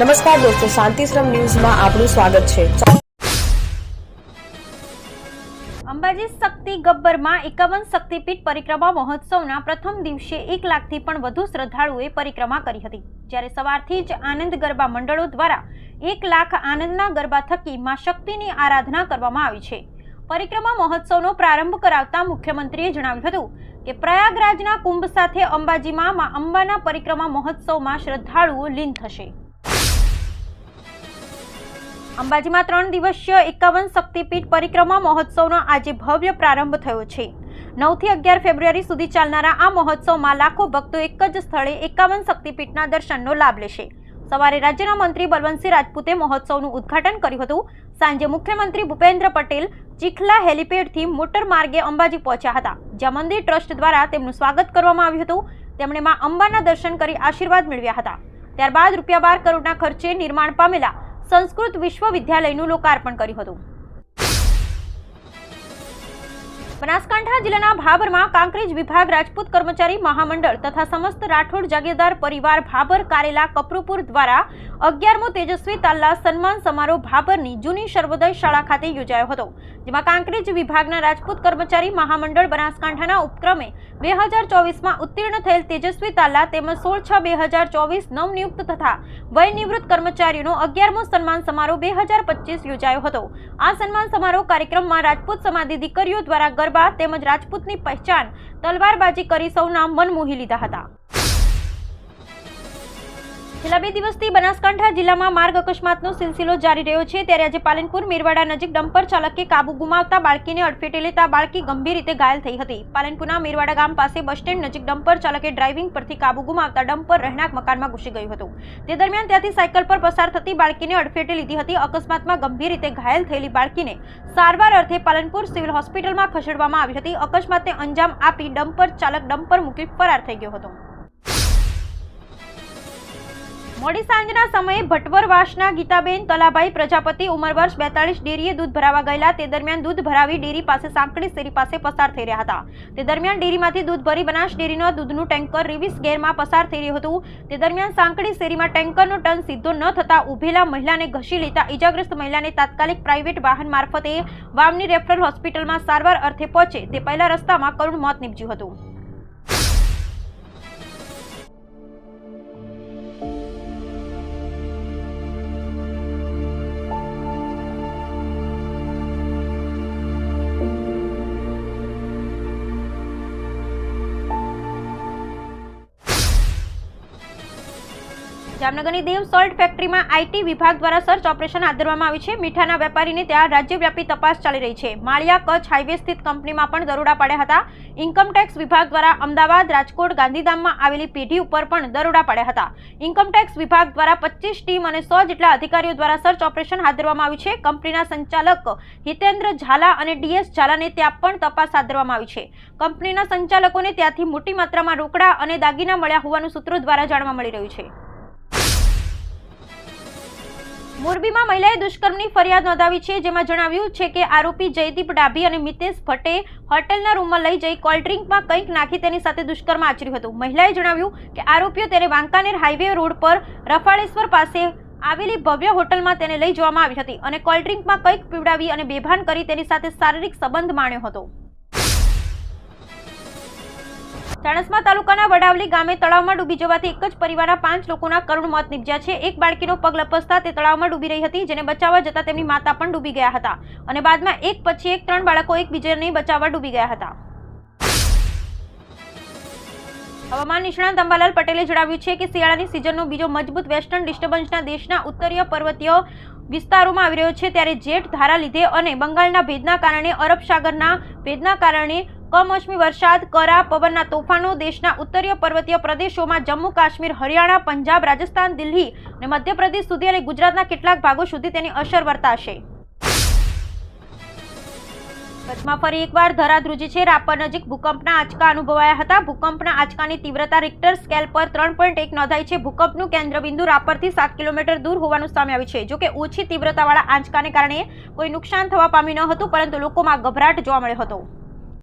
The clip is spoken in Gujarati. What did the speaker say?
નમસ્કાર દોસ્તો, શાંતિશ્રમ ન્યૂઝમાં આપનું સ્વાગત છે. અંબાજી શક્તિ ગબ્બરમાં એકાવન શક્તિપીઠ પરિક્રમા મહોત્સવના પ્રથમ દિવસે એક લાખથી પણ વધુ શ્રદ્ધાળુઓએ પરિક્રમા કરી હતી. જ્યારે સવારથી જ આનંદ ગરબા મંડળો દ્વારા એક લાખ આનંદના ગરબા થકી મા શક્તિની આરાધના કરવામાં આવી છે. પરિક્રમા મહોત્સવનો પ્રારંભ કરાવતા મુખ્યમંત્રીએ જણાવ્યું હતું કે પ્રયાગરાજના કુંભ સાથે અંબાજીમાં મા અંબાના પરિક્રમા મહોત્સવમાં શ્રદ્ધાળુઓ લીન થશે. અંબાજીમાં ત્રણ દિવસીય એકાવન શક્તિપીઠ પરિક્રમા મહોત્સવનો આજે ભવ્ય પ્રારંભ થયો છે. નવથી અગિયાર ફેબ્રુઆરી સુધી ચાલનારા આ મહોત્સવમાં લાખો ભક્તો એક જ સ્થળે એકાવન શક્તિપીઠના દર્શનનો લાભ લેશે. સવારે રાજ્યના મંત્રી બલવંતસિંહ રાજપૂતે મહોત્સવનું ઉદ્ઘાટન કર્યું હતું. સાંજે મુખ્યમંત્રી ભૂપેન્દ્ર પટેલ ચીખલા હેલિપેડથી મોટર માર્ગે અંબાજી પહોંચ્યા હતા. જ્યાં મંદિર ટ્રસ્ટ દ્વારા તેમનું સ્વાગત કરવામાં આવ્યું હતું. તેમણે માં અંબાના દર્શન કરી આશીર્વાદ મેળવ્યા હતા. ત્યારબાદ રૂપિયા બાર કરોડના ખર્ચે નિર્માણ પામેલા સંસ્કૃત વિશ્વવિદ્યાલયનું લોકાર્પણ કર્યું હતું. બનાસકાંઠા જિલ્લાના ભાભરમાં કાંકરેજ વિભાગ, રાજપૂત કર્મચારી મહામંડળ તથા સમસ્ત રાઠોડ જાગીરદાર પરિવાર ભાભર કારેલા કપરુપુર દ્વારા અગિયારમો તેજસ્વી તાલ્લા સન્માન સમારોહ ભાભરની જૂની સર્વોદય શાળા ખાતે યોજાયો હતો, જેમાં કાંકરેજ વિભાગના રાજપૂત કર્મચારી મહામંડળ બનાસકાંઠાના ઉપક્રમે બે હજાર ચોવીસમાં ઉત્તીર્ણ થયેલ તેજસ્વી તાલ્લા તેમજ સોળ છ બે હજાર ચોવીસ નવનિયુક્ત તથા વયનિવૃત્ત કર્મચારીઓનો અગિયારમો સન્માન સમારોહ બે હજાર પચીસ યોજાયો હતો. આ સન્માન સમારોહ કાર્યક્રમમાં રાજપૂત સમાધિ દીકરીઓ દ્વારા ગરબા તેમજ રાજપૂતની પહેચાન તલવારબાજી કરી સૌના મન મોહી લીધા હતા. છેલ્લા બે દિવસથી બનાસકાંઠા જિલ્લામાં માર્ગ અકસ્માતનો સિલસિલો જારી રહ્યો છે. ત્યારે આજે પાલનપુર મીરવાડા નજીક ડમ્પર ચાલકે કાબુ ગુમાવતા બાળકીને અડફેટે લેતા બાળકી ગંભીર રીતે ઘાયલ થઈ હતી. પાલનપુરના મીરવાડા ગામ પાસે બસ સ્ટેન્ડ નજીક ડમ્પર ચાલકે ડ્રાઇવિંગ પરથી કાબુ ગુમાવતા ડમ્પર રહેણાંક મકાનમાં ઘૂસી ગયું હતું. તે દરમિયાન ત્યાંથી સાયકલ પર પસાર થતી બાળકીને અડફેટે લીધી હતી. અકસ્માતમાં ગંભીર રીતે ઘાયલ થયેલી બાળકીને સારવાર અર્થે પાલનપુર સિવિલ હોસ્પિટલમાં ખસેડવામાં આવી હતી. અકસ્માતને અંજામ આપી ડમ્પર ચાલક ડમ્પર મૂકી ફરાર થઈ ગયો હતો. મોડી સાંજના સમયે ભટવરવાસના ગીતાબેન તલાભાઈ પ્રજાપતિ ઉંમર વર્ષ બેતાળીસ ડેરીએ દૂધ ભરાવા ગયેલા. તે દરમિયાન દૂધ ભરાવી ડેરી પાસે સાંકડી શેરી પાસે પસાર થઈ રહ્યા હતા. તે દરમિયાન ડેરીમાંથી દૂધ ભરી બનાસ ડેરીનો દૂધનું ટેન્કર રિવિસ ગેરમાં પસાર થઈ રહ્યું હતું. તે દરમિયાન સાંકડી શેરીમાં ટેન્કરનો ટન સીધો ન થતાં ઊભેલા મહિલાને ઘસી લેતા ઇજાગ્રસ્ત મહિલાને તાત્કાલિક પ્રાઇવેટ વાહન મારફતે વાવની રેફરલ હોસ્પિટલમાં સારવાર અર્થે પહોંચે તે પહેલા રસ્તામાં કરુણ મોત નીપજ્યું હતું. જામનગરની દેવ સોલ્ટ ફેક્ટરીમાં આઈટી વિભાગ દ્વારા સર્ચ ઓપરેશન હાથ ધરવામાં આવ્યું છે. મીઠાના વેપારીને ત્યાં રાજ્યવ્યાપી તપાસ ચાલી રહી છે. માળિયા, કચ્છ હાઈવે સ્થિત કંપનીમાં પણ દરોડા પાડ્યા હતા. ઇન્કમટેક્સ વિભાગ દ્વારા અમદાવાદ, રાજકોટ, ગાંધીધામમાં આવેલી પેઢી ઉપર પણ દરોડા પાડ્યા હતા. ઇન્કમટેક્સ વિભાગ દ્વારા પચીસ ટીમ અને સો જેટલા અધિકારીઓ દ્વારા સર્ચ ઓપરેશન હાથ ધરવામાં આવ્યું છે. કંપનીના સંચાલક હિતેન્દ્ર ઝાલા અને ડીએસ ઝાલાને ત્યાં પણ તપાસ હાથ ધરવામાં આવી છે. કંપનીના સંચાલકોને ત્યાંથી મોટી માત્રામાં રોકડા અને દાગીના મળ્યા હોવાનું સૂત્રો દ્વારા જાણવા મળી રહ્યું છે. મોરબીમાં મહિલાએ દુષ્કર્મની ફરિયાદ નોંધાવી છે, જેમાં જણાવ્યું છે કે આરોપી જયદીપ ડાભી અને મિતેશ ભટ્ટે હોટેલના રૂમમાં લઈ જઈ કોલ્ડ ડ્રિંકમાં કંઈક નાખી તેની સાથે દુષ્કર્મ આચર્યું હતું. મહિલાએ જણાવ્યું કે આરોપીઓ તેને વાંકાનેર હાઈવે રોડ પર રફાળેશ્વર પાસે આવેલી ભવ્ય હોટલમાં તેને લઈ જવામાં આવી હતી અને કોલ્ડ ડ્રિંકમાં કંઈક પીવડાવી અને બેભાન કરી તેની સાથે શારીરિક સંબંધ માણ્યો હતો. ચાણસ્મા તાલુકાના વડાવલી ગામે તળાવમાં ડૂબી જવાથી એક જ પરિવારના પાંચ લોકોના કરુણ મોત નીપજ્યા છે. એક બાળકીનો પગ લપસતા તે તળાવમાં ડૂબી રહી હતી, જેને બચાવવા જતા તેમની માતા પણ ડૂબી ગયા હતા અને બાદમાં એક પછી એક ત્રણ બાળકો એકબીજાને બચાવવા ડૂબી ગયા હતા. હવામાન નિષ્ણાંત અંબાલાલ પટેલે જણાવ્યું છે કે શિયાળાની સિઝનનો બીજો મજબૂત વેસ્ટર્ન ડિસ્ટર્બન્સના દેશના ઉત્તરીય પર્વતીય વિસ્તારોમાં આવી રહ્યો છે. ત્યારે જેઠ ધારા લીધે અને બંગાળના ભેદના કારણે, અરબ સાગરના ભેદના કારણે કમોસમી વરસાદ, કરા, પવનના તોફાનો, દેશના ઉત્તરીય પર્વતીય પ્રદેશોમાં જમ્મુ, કાશ્મીર, હરિયાણા, પંજાબ, રાજસ્થાન, દિલ્હી અને મધ્યપ્રદેશ સુધી અને ગુજરાતના કેટલાક ભાગો સુધી તેની અસર વર્તાશે. કચ્છમાં ફરી એકવાર ધરાધ્રુજી છે. રાપર નજીક ભૂકંપના આંચકા અનુભવાયા હતા. ભૂકંપના આંચકાની તીવ્રતા રિક્ટર સ્કેલ પર ત્રણ પોઈન્ટ એક નોંધાઈ છે. ભૂકંપનું કેન્દ્રબિંદુ રાપરથી સાત કિલોમીટર દૂર હોવાનું સામે આવ્યું છે. જોકે ઓછી તીવ્રતાવાળા આંચકાને કારણે કોઈ નુકસાન થવા પામ્યું ન હતું, પરંતુ લોકોમાં ગભરાટ જોવા મળ્યો હતો.